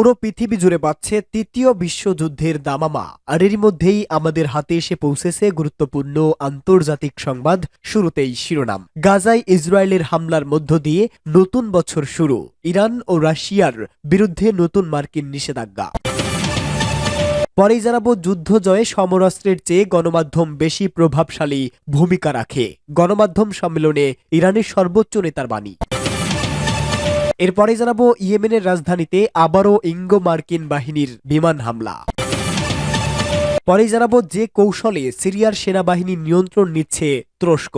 পুরো পৃথিবী জুড়ে পাচ্ছে তৃতীয় বিশ্বযুদ্ধের দামামা। আর এরই মধ্যেই আমাদের হাতে এসে পৌঁছেছে গুরুত্বপূর্ণ আন্তর্জাতিক সংবাদ, শুরুতেই শিরোনাম। গাজায় ইসরায়েলের হামলার মধ্য দিয়ে নতুন বছর শুরু। ইরান ও রাশিয়ার বিরুদ্ধে নতুন মার্কিন নিষেধাজ্ঞা। পরেই জানাব যুদ্ধ জয়ে সমরাস্ত্রের চেয়ে গণমাধ্যম বেশি প্রভাবশালী ভূমিকা রাখে। গণমাধ্যম সম্মেলনে ইরানের সর্বোচ্চ নেতার বাণী। এরপরে জানাব ইয়েমেনের রাজধানীতে আবারও ইঙ্গো মার্কিন বাহিনীর বিমান হামলা। পরে জানাব যে কৌশলে সিরিয়ার সেনাবাহিনী নিয়ন্ত্রণ নিচ্ছে তুরস্ক।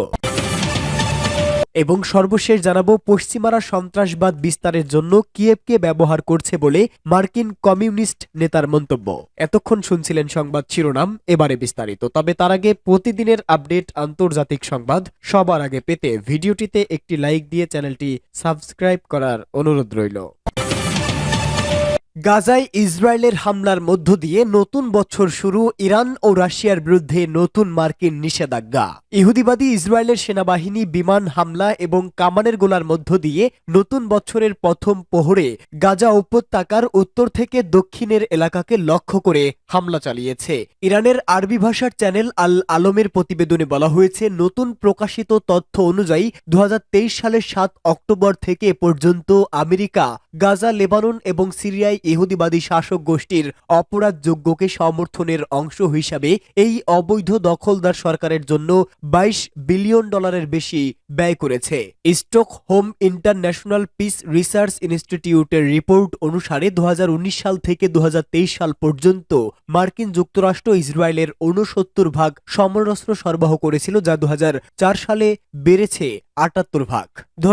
এবং সর্বশেষ জানাব, পশ্চিমারা সন্ত্রাসবাদ বিস্তারের জন্য কিয়েভকে ব্যবহার করছে বলে মার্কিন কমিউনিস্ট নেতার মন্তব্য। এতক্ষণ শুনছিলেন সংবাদ শিরোনাম, এবারে বিস্তারিত। তবে তার আগে প্রতিদিনের আপডেট আন্তর্জাতিক সংবাদ, সবার আগে পেতে ভিডিওটিতে একটি লাইক দিয়ে চ্যানেলটি সাবস্ক্রাইব করার অনুরোধ রইল। গাজায় ইসরায়েলের হামলার মধ্য দিয়ে নতুন বছর শুরু ইরান ও রাশিয়ার বিরুদ্ধে নতুন মার্কিন নিষেধাজ্ঞা। ইহুদিবাদী ইসরায়েলের সেনাবাহিনী বিমান হামলা এবং কামানের গোলার মধ্য দিয়ে নতুন বছরের প্রথম পোহরে গাজা উপত্যকার উত্তর থেকে দক্ষিণের এলাকাকে লক্ষ্য করে হামলা চালিয়েছে। ইরানের আরবি ভাষার চ্যানেল আল আলমের প্রতিবেদনে বলা হয়েছে, নতুন প্রকাশিত তথ্য অনুযায়ী দু হাজার তেইশ সালের সাত অক্টোবর থেকে পর্যন্ত আমেরিকা, গাজা, লেবানন এবং সিরিয়ায় ইহুদিবাদী শাসক গোষ্ঠীর অপরাধযোগ্যকে সমর্থনের অংশ হিসাবে এই অবৈধ দখলদার সরকারের জন্য বাইশ বিলিয়ন ডলারের বেশি ব্যয় করেছে। Stockholm international peace research ইনস্টিটিউটের রিপোর্ট অনুসারে দু সাল থেকে দু সাল পর্যন্ত মার্কিন যুক্তরাষ্ট্র ইসরায়েলের ঊনসত্তর ভাগ সমরাস্ত্র সরবরাহ করেছিল, যা দু সালে বেড়েছে আটাত্তর ভাগ। দু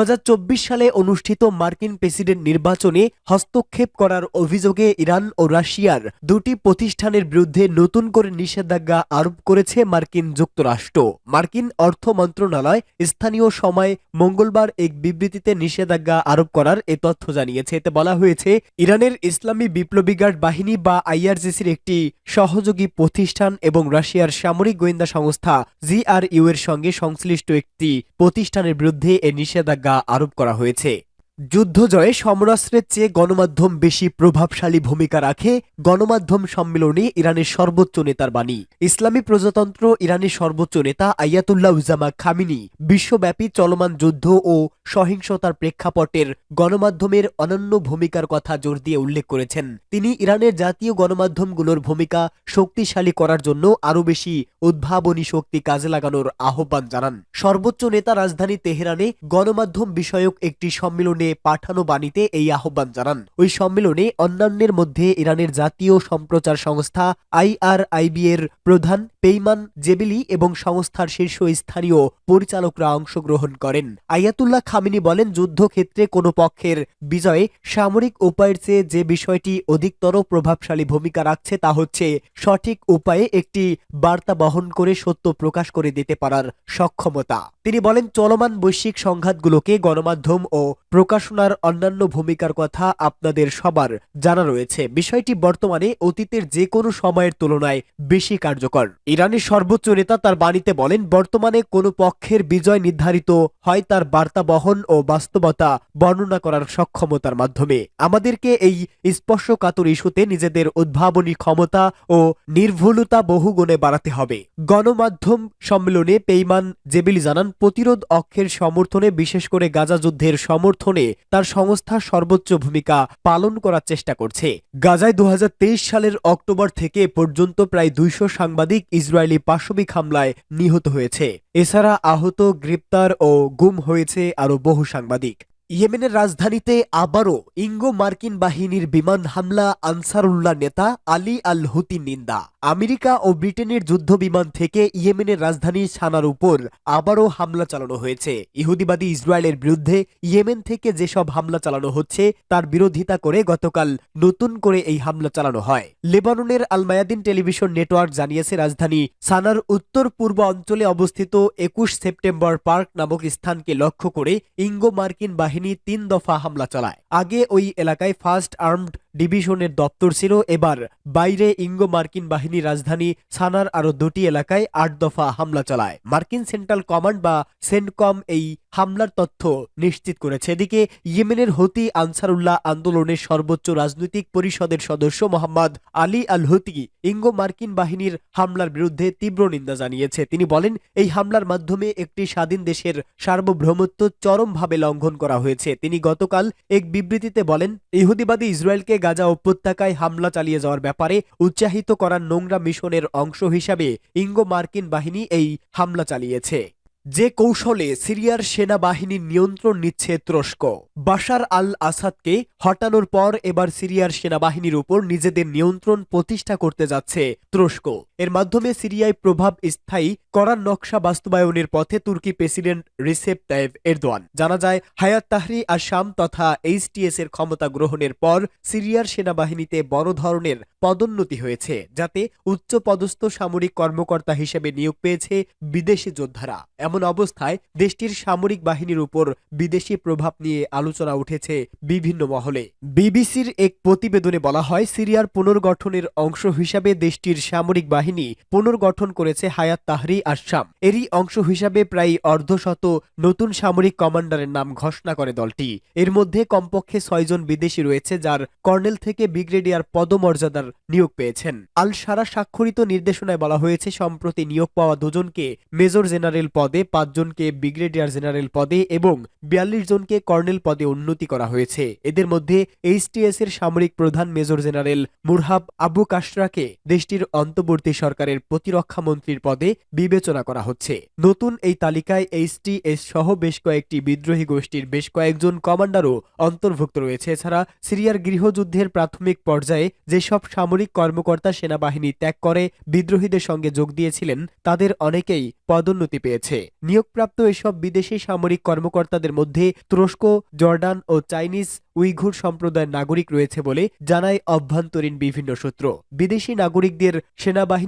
সালে অনুষ্ঠিত মার্কিন প্রেসিডেন্ট নির্বাচনে হস্তক্ষেপ করার অভিযোগে ইরান ও রাশিয়ার দুটি প্রতিষ্ঠানের বিরুদ্ধে নতুন করে নিষেধাজ্ঞা আরোপ করেছে মার্কিন যুক্তরাষ্ট্র। মার্কিন অর্থ মন্ত্রণালয় স্থানীয় সময় মঙ্গলবার এক বিবৃতিতে নিষেধাজ্ঞা আরোপ করার এ তথ্য জানিয়েছে। এতে বলা হয়েছে, ইরানের ইসলামী বিপ্লবী গার্ড বাহিনী বা আইআরজিসির একটি সহযোগী প্রতিষ্ঠান এবং রাশিয়ার সামরিক গোয়েন্দা সংস্থা জিআরইউ এর সঙ্গে সংশ্লিষ্ট একটি প্রতিষ্ঠানের বিরুদ্ধে এ নিষেধাজ্ঞা আরোপ করা হয়েছে। যুদ্ধজয়ে সমরাস্ত্রের চেয়ে গণমাধ্যম বেশি প্রভাবশালী ভূমিকা রাখে গণমাধ্যম সম্মেলনে ইরানের সর্বোচ্চ নেতার বাণী। ইসলামী প্রজাতন্ত্র ইরানের সর্বোচ্চ নেতা আয়াতুল্লাহ উজামা খামিনি বিশ্বব্যাপী চলমান যুদ্ধ ও সহিংসতার প্রেক্ষাপটের গণমাধ্যমের অনন্য ভূমিকার কথা জোর দিয়ে উল্লেখ করেছেন। তিনি ইরানের জাতীয় গণমাধ্যমগুলোর ভূমিকা শক্তিশালী করার জন্য আরও বেশি উদ্ভাবনী শক্তি কাজে লাগানোর আহ্বান জানান। সর্বোচ্চ নেতা রাজধানী তেহরানে গণমাধ্যম বিষয়ক একটি সম্মেলনে পাঠানো বাণীতে এই আহ্বান জানান। ওই সম্মেলনে অন্যান্যের মধ্যে ইরানের জাতীয় সম্প্রচার সংস্থা আইআরআইবি এর প্রধান পেইমান, জেবিলি এবং সংস্থার শীর্ষ স্থানীয় পরিচালকরা অংশগ্রহণ করেন। আয়াতুল্লাহ খামিনি বলেন, যুদ্ধক্ষেত্রে কোনো পক্ষের বিজয়ে সামরিক উপায়ের চেয়ে যে বিষয়টি অধিকতর প্রভাবশালী ভূমিকা রাখছে তা হচ্ছে সঠিক উপায়ে একটি বার্তা বহন করে সত্য প্রকাশ করে দিতে পারার সক্ষমতা। তিনি বলেন, চলমান বৈশ্বিক সংঘাতগুলোকে গণমাধ্যম ও প্রকাশনার অন্যান্য ভূমিকার কথা আপনাদের সবার জানা রয়েছে। বিষয়টি বর্তমানে অতীতের যে কোনো সময়ের তুলনায় বেশি কার্যকর। ইরানের সর্বোচ্চ নেতা তার বাণীতে বলেন, বর্তমানে কোনো পক্ষের বিজয় নির্ধারিত হয় তার বার্তা বহন ও বাস্তবতা বর্ণনা করার সক্ষমতার মাধ্যমে। আমাদেরকে এই স্পর্শকাতর ইস্যুতে নিজেদের উদ্ভাবনী ক্ষমতা ও নির্ভুলতা বহুগুণে বাড়াতে হবে। গণমাধ্যম সম্মেলনে পেইমান জেবিলি জানান, প্রতিরোধ অক্ষের সমর্থনে, বিশেষ করে গাজা যুদ্ধের সমর্থনে, তার সংস্থা সর্বোচ্চ ভূমিকা পালন করার চেষ্টা করছে। গাজায় দু হাজার তেইশ সালের অক্টোবর থেকে পর্যন্ত প্রায় দুইশো সাংবাদিক ইসরায়েলি পাশবিক হামলায় নিহত হয়েছে। এছাড়া আহত গ্রেপ্তার ও গুম হয়েছে আরও বহু সাংবাদিক। ইয়েমেনের রাজধানীতে আবারও ইঙ্গো মার্কিন বাহিনীর বিমান হামলা, আনসারুল্লাহ নেতা আলী আল হুতি নিন্দা। আমেরিকা ও ব্রিটেনের যুদ্ধ বিমান থেকে ইয়েমেনের রাজধানী সানার উপর আবারও হামলা চালানো হয়েছে। ইহুদিবাদী ইসরায়েলের বিরুদ্ধে ইয়েমেন থেকে যেসব হামলা চালানো হচ্ছে, তার বিরোধিতা করে গতকাল নতুন করে এই হামলা চালানো হয়। লেবাননের আল মায়াদিন টেলিভিশন নেটওয়ার্ক জানিয়েছে, রাজধানী সানার উত্তর পূর্ব অঞ্চলে অবস্থিত একুশ সেপ্টেম্বর পার্ক নামক স্থানকে লক্ষ্য করে ইঙ্গো মার্কিন বাহিনী তিন দফা হামলা চালায়। আগে ওই এলাকায় ফার্স্ট আর্মড ডিভিশনের দপ্তর ছিল এবার। বাইরে ইঙ্গো মার্কিন বাহিনী রাজধানী সানার আরও দুটি এলাকায় আট দফা হামলা চালায়। মার্কিন সেন্ট্রাল কমান্ড বা সেনকম এই হামলার তথ্য নিশ্চিত করেছে। এদিকে ইয়েমেনের হতি আনসারুল্লাহ আন্দোলনের সর্বোচ্চ রাজনৈতিক পরিষদের সদস্য মোহাম্মদ আলী আল হতি ইঙ্গো মার্কিন বাহিনীর হামলার বিরুদ্ধে তীব্র নিন্দা জানিয়েছে। তিনি বলেন, এই হামলার মাধ্যমে একটি স্বাধীন দেশের সার্বভৌমত্ব চরমভাবে লঙ্ঘন করা হয়েছে। তিনি গতকাল এক বিবৃতিতে বলেন, ইহুদিবাদী ইসরায়েলকে গাজা উপত্যকায় হামলা চালিয়ে যাওয়ার ব্যাপারে উৎসাহিত করার নোংরা মিশনের অংশ হিসাবে ইঙ্গো মার্কিন বাহিনী এই হামলা চালিয়েছে। যে কৌশলে সিরিয়ার সেনাবাহিনীর নিয়ন্ত্রণ নিচ্ছে তুরস্ক। বাশার আল আসাদকে হটানোর পর এবার সিরিয়ার সেনাবাহিনীর উপর নিজেদের নিয়ন্ত্রণ প্রতিষ্ঠা করতে যাচ্ছে তুরস্ক। এর মাধ্যমে সিরিয়ায় প্রভাব স্থায়ী করার নকশা বাস্তবায়নের পথে তুর্কি প্রেসিডেন্ট রিসেপ তাইব এরদোয়ান। জানা যায়, হায়াত তাহরি আর আসাম তথা এইচটিএস এর ক্ষমতা গ্রহণের পর সিরিয়ার সেনাবাহিনীতে বড় ধরনের পদোন্নতি হয়েছে, যাতে উচ্চ পদস্থ সামরিক কর্মকর্তা হিসেবে নিয়োগ পেয়েছে বিদেশি যোদ্ধারা। এমন অবস্থায় দেশটির সামরিক বাহিনীর উপর বিদেশি প্রভাব নিয়ে আলোচনা উঠেছে বিভিন্ন মহলে। বিবিসির এক প্রতিবেদনে বলা হয়, সিরিয়ার পুনর্গঠনের অংশ হিসাবে দেশটির সামরিক বাহিনী পুনর্গঠন করেছে হায়াত তাহরি আসাম এরই অংশ হিসাবে প্রায় অর্ধশত নতুন সামরিক কমান্ডারের নাম ঘোষণা করে দলটি। এর মধ্যে কমপক্ষে ছয়জন বিদেশি রয়েছে যার কর্নেল থেকে ব্রিগেডিয়ার পদমর্যাদার নিয়োগ পেয়েছেন। আল সারা স্বাক্ষরিত নির্দেশনায় বলা হয়েছে, সম্প্রতি নিয়োগ পাওয়া দুজনকে মেজর জেনারেল পদে, পাঁচজনকে ব্রিগেডিয়ার জেনারেল পদে এবং বিয়াল্লিশ জনকে কর্নেল পদে উন্নতি করা হয়েছে। এদের মধ্যে এইচটিএস এর সামরিক প্রধান মেজর জেনারেল মুরহাব আবু কাশরাকে দেশটির অন্তর্বর্তী সরকারের প্রতিরক্ষা মন্ত্রীর পদে বিবেচনা করা হচ্ছে। নতুন এই তালিকায় এইচটিএস সহ বেশ কয়েকটি বিদ্রোহী গোষ্ঠীর বেশ কয়েকজন কমান্ডারও অন্তর্ভুক্ত রয়েছে। এছাড়া সিরিয়ার গৃহযুদ্ধের প্রাথমিক পর্যায়ে যেসব সামরিক কর্মকর্তা সেনাবাহিনী ত্যাগ করে বিদ্রোহীদের সঙ্গে যোগ দিয়েছিলেন, তাদের অনেকেই পদোন্নতি পেয়েছে। নিয়োগপ্রাপ্ত এসব বিদেশি সামরিক কর্মকর্তাদের মধ্যে তুরস্ক, জর্ডান ও চাইনিজ, উইঘুর সম্প্রদায়ের নাগরিক রয়েছে বলে জানায় অভ্যন্তরীণ বিভিন্ন সূত্র। বিদেশি নাগরিকদের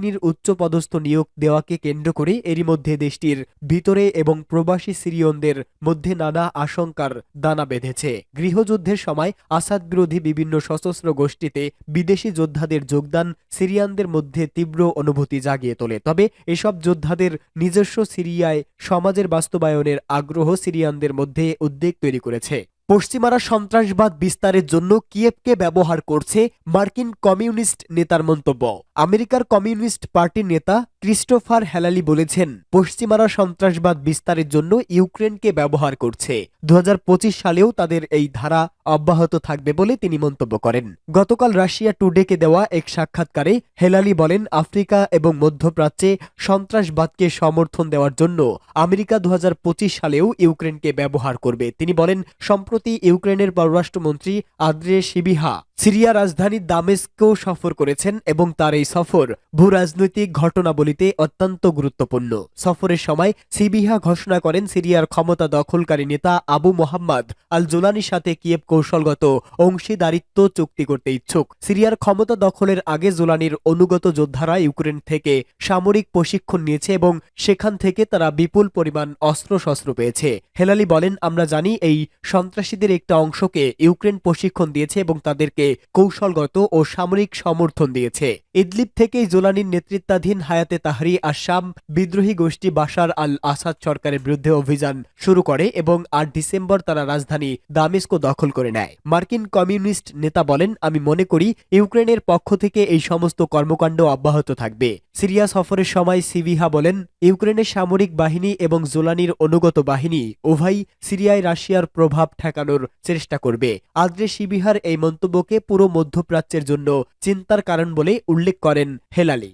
সেনাবাহিনীর উচ্চপদস্থ নিয়োগ দেওয়াকে কেন্দ্র করে এরই মধ্যে দেশটির ভিতরে এবং প্রবাসী সিরিয়নদের মধ্যে নানা আশঙ্কার দানা বেঁধেছে। গৃহযুদ্ধের সময় আসাদ বিরোধী বিভিন্ন সশস্ত্র গোষ্ঠীতে বিদেশি যোদ্ধাদের যোগদান সিরিয়ানদের মধ্যে তীব্র অনুভূতি জাগিয়ে তোলে। তবে এসব যোদ্ধাদের নিজস্ব সিরিয়ায় সমাজের বাস্তবায়নের আগ্রহ সিরিয়ানদের মধ্যে উদ্বেগ তৈরি করেছে। পশ্চিমারা সন্ত্রাসবাদ বিস্তারের জন্য কিয়েভকে ব্যবহার করছে মার্কিন কমিউনিস্ট নেতার মন্তব্য। আমেরিকার কমিউনিস্ট পার্টির নেতা ক্রিস্টোফার হেলালি বলেছেন, পশ্চিমারা সন্ত্রাসবাদ বিস্তারের জন্য ইউক্রেনকে ব্যবহার করছে। দু হাজার পঁচিশ সালেও তাদের এই ধারা অব্যাহত থাকবে বলে তিনি মন্তব্য করেন। গতকাল রাশিয়া টুডেকে দেওয়া এক সাক্ষাৎকারে হেলালি বলেন, আফ্রিকা এবং মধ্যপ্রাচ্যে সন্ত্রাসবাদকে সমর্থন দেওয়ার জন্য আমেরিকা দু হাজার পঁচিশ সালেও ইউক্রেনকে ব্যবহার করবে। তিনি বলেন, সম্প্রতি ইউক্রেনের পররাষ্ট্রমন্ত্রী আদ্রে শিবিহা সিরিয়া রাজধানী দামেস্কেও সফর করেছেন এবং তার এই সফর ভূ রাজনৈতিক ঘটনাবলিতে অত্যন্ত গুরুত্বপূর্ণ। সফরের সময় সিবিহা ঘোষণা করেন সিরিয়ার ক্ষমতা দখলকারী নেতা আবু মোহাম্মদ। আল জোলানির সাথে কিয়েভ কৌশলগত অংশীদারিত্ব চুক্তি করতে ইচ্ছুক। সিরিয়ার ক্ষমতা দখলের আগে জোলানির অনুগত যোদ্ধারা ইউক্রেন থেকে সামরিক প্রশিক্ষণ নিয়েছে এবং সেখান থেকে তারা বিপুল পরিমাণ অস্ত্রশস্ত্র পেয়েছে। হেলালি বলেন, আমরা জানি এই সন্ত্রাসীদের একটা অংশকে ইউক্রেন প্রশিক্ষণ দিয়েছে এবং তাদেরকে কৌশলগত ও সামরিক সমর্থন দিয়েছে। ইদলিপ থেকেই জোলানির নেতৃত্বাধীন হায়াতে তাহরি আসাম বিদ্রোহী গোষ্ঠী বাশার আল আসাদ সরকারের বিরুদ্ধে অভিযান শুরু করে এবং আট ডিসেম্বর তারা রাজধানী দামেস্কো দখল করে নেয়। মার্কিন কমিউনিস্ট নেতা বলেন, আমি মনে করি ইউক্রেনের পক্ষ থেকে এই সমস্ত কর্মকাণ্ড অব্যাহত থাকবে। সিরিয়া সফরের সময় সিবিহা বলেন, ইউক্রেনের সামরিক বাহিনী এবং জোলানির অনুগত বাহিনী উভয় সিরিয়ায় রাশিয়ার প্রভাব ঠেকানোর চেষ্টা করবে। আদ্রে সিবিহার এই মন্তব্যকে পুরো মধ্যপ্রাচ্যের জন্য চিন্তার কারণ বলে উল্লেখ করেন হেলালি।